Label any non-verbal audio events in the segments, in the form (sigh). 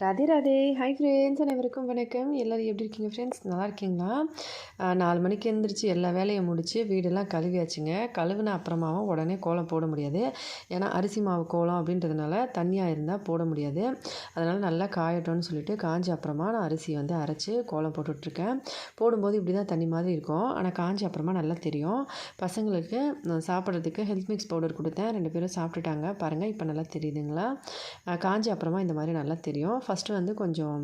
Radhe Radhe. Hi friends அனைவருக்கும் வணக்கம். எல்லோரும் எப்படி இருக்கீங்க ஃப்ரெண்ட்ஸ் நல்லா இருக்கீங்களா? நாலு மணிக்கு எழுந்திரிச்சு எல்லா வேலையும் முடித்து வீடெல்லாம் கழுவியாச்சுங்க. கழுவின அப்புறமாவும் உடனே கோலம் போட முடியாது. ஏன்னா அரிசி மாவு கோலம் அப்படின்றதுனால தண்ணியாக இருந்தால் போட முடியாது. அதனால் நல்லா காயட்டும்னு சொல்லிட்டு காஞ்ச அப்புறமா நான் அரிசி வந்து அரைச்சி கோலம் போட்டுட்ருக்கேன். போடும்போது இப்படி தான் தண்ணி மாதிரி இருக்கும். ஆனால் காஞ்ச அப்புறமா நல்லா தெரியும். பசங்களுக்கு சாப்பிட்றதுக்கு ஹெல்த் மிக்ஸ் பவுடர் கொடுத்தேன். ரெண்டு பேரும் சாப்பிட்டுட்டாங்க. பாருங்கள் இப்போ நல்லா தெரியுதுங்களா? காஞ்ச அப்புறமா இந்த மாதிரி நல்லா தெரியும். ஃபஸ்ட்டு வந்து கொஞ்சம்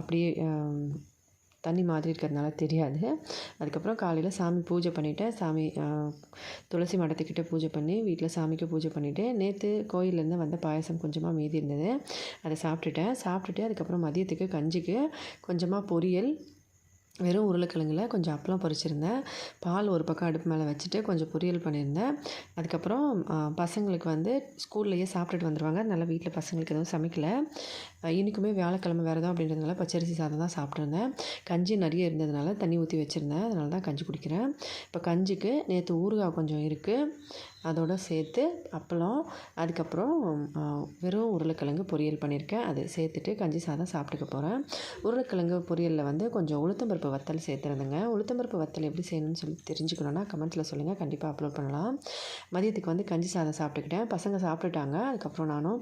அப்படியே தண்ணி மாதிரி இருக்கிறதுனால தெரியாது. அதுக்கப்புறம் காலையில் சாமி பூஜை பண்ணிவிட்டேன் சாமி துளசி மடத்துக்கிட்ட பூஜை பண்ணி வீட்டில் சாமிக்கு பூஜை பண்ணிவிட்டு நேற்று கோயிலேருந்து வந்த பாயசம் கொஞ்சமாக மீதி இருந்தது. அதை சாப்பிட்டுட்டேன். சாப்பிட்டுட்டு அதுக்கப்புறம் மதியத்துக்கு கஞ்சிக்கு கொஞ்சமாக பொரியல் வெறும் உருளைக்கிழங்குல கொஞ்சம் அப்பளம் பொரிச்சிருந்தேன். பால் ஒரு பக்கம் அடுப்பு மேலே வச்சுட்டு கொஞ்சம் பொரியல் பண்ணியிருந்தேன். அதுக்கப்புறம் பசங்களுக்கு வந்து ஸ்கூல்லையே சாப்பிட்டுட்டு வந்துடுவாங்க அதனால் வீட்டில் பசங்களுக்கு எதுவும் சமைக்கலை. இன்றைக்குமே வியாழக்கிழமை விரதம் அப்படின்றதுனால பச்சரிசி சாதம் தான் சாப்பிட்ருந்தேன் கஞ்சி நிறைய இருந்ததுனால தண்ணி ஊற்றி வச்சுருந்தேன். அதனால தான் கஞ்சி குடிக்கிறேன். இப்போ கஞ்சிக்கு நேற்று ஊறுகாய் கொஞ்சம் இருக்குது அதோடு சேர்த்து அப்பளம் அதுக்கப்புறம் வெறும் உருளைக்கிழங்கு பொரியல் பண்ணியிருக்கேன் அது சேர்த்துட்டு கஞ்சி சாதம் சாப்பிட்டுக்க போகிறேன் உருளைக்கிழங்கு பொரியலில் வந்து கொஞ்சம் உளுத்தம்பருப்பு வத்தல் சேர்த்துருந்தேங்க. உளுத்தம்பருப்பு வத்தல் எப்படி செய்யணும்னு சொல்லி தெரிஞ்சுக்கணுன்னா கமெண்ட்ஸில் சொல்லுங்கள் கண்டிப்பாக அப்லோட் பண்ணலாம். மதியத்துக்கு வந்து கஞ்சி சாதம் சாப்பிட்டுக்கிட்டேன். பசங்க சாப்பிட்டுட்டாங்க. அதுக்கப்புறம் நானும்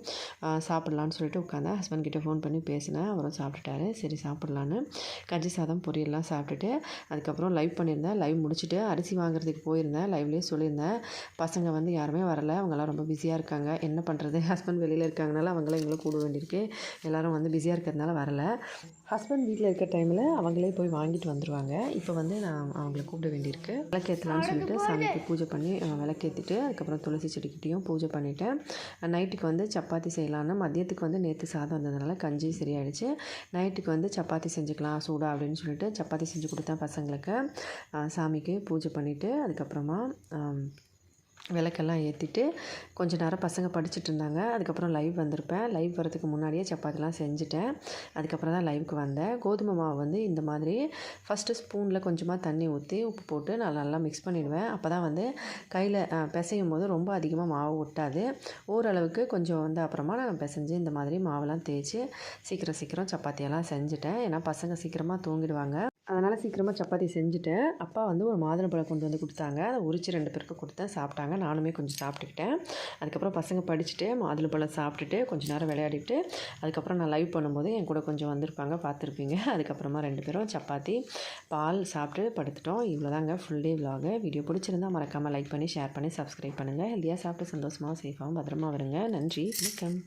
சாப்பிட்லான்னு சொல்லிட்டு உட்காந்தேன் ஹஸ்பண்ட் கிட்டே ஃபோன் பண்ணி பேசினேன். அவரும் சாப்பிட்டுட்டாரு. சரி சாப்பிட்லான்னு. கஞ்சி சாதம் பொரியல்லாம் சாப்பிட்டுட்டு அதுக்கப்புறம் லைவ் பண்ணியிருந்தேன். லைவ் முடிச்சுட்டு அரிசி வாங்குறதுக்கு போயிருந்தேன். லைவ்லேயே சொல்லியிருந்தேன். பசங்க வந்து யாருமே வரல. அவங்கெல்லாம் ரொம்ப பிஸியாக இருக்காங்க. என்ன பண்ணுறது ஹஸ்பண்ட் வெளியில் இருக்காங்கனால அவங்களாம் எங்களை கூட வேண்டியிருக்கு. எல்லோரும் வந்து பிஸியாக இருக்கிறதுனால வரல. ஹஸ்பண்ட் வீட்டில் இருக்க டைமில் அவங்களே போய் வாங்கிட்டு வந்துடுவாங்க இப்போ வந்து நான் அவங்கள கூப்பிட வேண்டியிருக்கு. விளக்கேற்றலாம்னு சொல்லிட்டு சாமிக்கு பூஜை பண்ணி விளக்கேற்றிட்டு அதுக்கப்புறம் துளசி செடிக்கிட்டேயும் பூஜை பண்ணிவிட்டேன் நைட்டுக்கு வந்து சப்பாத்தி செய்யலான்னு மதியத்துக்கு வந்து நேற்று சாதம் வந்ததுனால கஞ்சி சரியாயிடுச்சு. நைட்டுக்கு வந்து சப்பாத்தி செஞ்சுக்கலாம் சூடாக அப்படின்னு சொல்லிட்டு சப்பாத்தி செஞ்சு கொடுத்தேன் பசங்களுக்கு. சாமிக்கு பூஜை பண்ணிவிட்டு அதுக்கப்புறமா விளக்கெல்லாம் ஏற்றிட்டு கொஞ்சம் நேரம் பசங்க படிச்சுட்டு இருந்தாங்க. அதுக்கப்புறம் லைவ் வந்திருப்பேன். லைவ் வரதுக்கு முன்னாடியே சப்பாத்திலாம் செஞ்சுட்டேன். அதுக்கப்புறம் தான் லைவுக்கு வந்தேன். கோதுமை மாவு வந்து இந்த மாதிரி ஃபஸ்ட்டு ஸ்பூனில் கொஞ்சமாக தண்ணி ஊற்றி உப்பு போட்டு நான் நல்லா மிக்ஸ் பண்ணிடுவேன். அப்போ தான் வந்து கையில் பிசையும் போது ரொம்ப அதிகமாக மாவு ஒட்டாது. ஓரளவுக்கு கொஞ்சம் வந்து அப்புறமா நான் பிசைஞ்சு இந்த மாதிரி மாவெல்லாம் தேய்ச்சி சீக்கிரம் சீக்கிரம் சப்பாத்தியெல்லாம் செஞ்சுட்டேன். ஏன்னா பசங்க சீக்கிரமாக தூங்கிடுவாங்க. அதனால் சீக்கிரமாக சப்பாத்தி செஞ்சுட்டேன். அப்பா வந்து ஒரு மாதுளம்பழம் கொண்டு வந்து கொடுத்தாங்க. அதை உரிச்சு ரெண்டு பேருக்கு கொடுத்தேன். சாப்பிட்டாங்க. நானுமே கொஞ்சம் சாப்பிட்டுக்கிட்டேன். அதுக்கப்புறம் பசங்க படிச்சுட்டு மாதுளம்பழம் சாப்பிட்டுட்டு கொஞ்சம் நேரம் விளையாடிட்டு அதுக்கப்புறம் நான் லைவ் பண்ணும்போது என் கூட கொஞ்சம் வந்திருப்பாங்க பார்த்துருப்பீங்க. (laughs) அதுக்கப்புறமா ரெண்டு பேரும் சப்பாத்தி பால் சாப்பிட்டு படுத்துட்டோம். இவ்வளோதாங்க ஃபுல் டே vlog. வீடியோ பிடிச்சிருந்தா மறக்காமல் லைக் பண்ணி ஷேர் பண்ணி சப்ஸ்கிரைப் பண்ணுங்கள் ஹெல்த்தியாக சாப்பிட்டு சந்தோஷமாக சேஃபாகவும் பத்திரமா வருங்க நன்றி. வணக்கம்.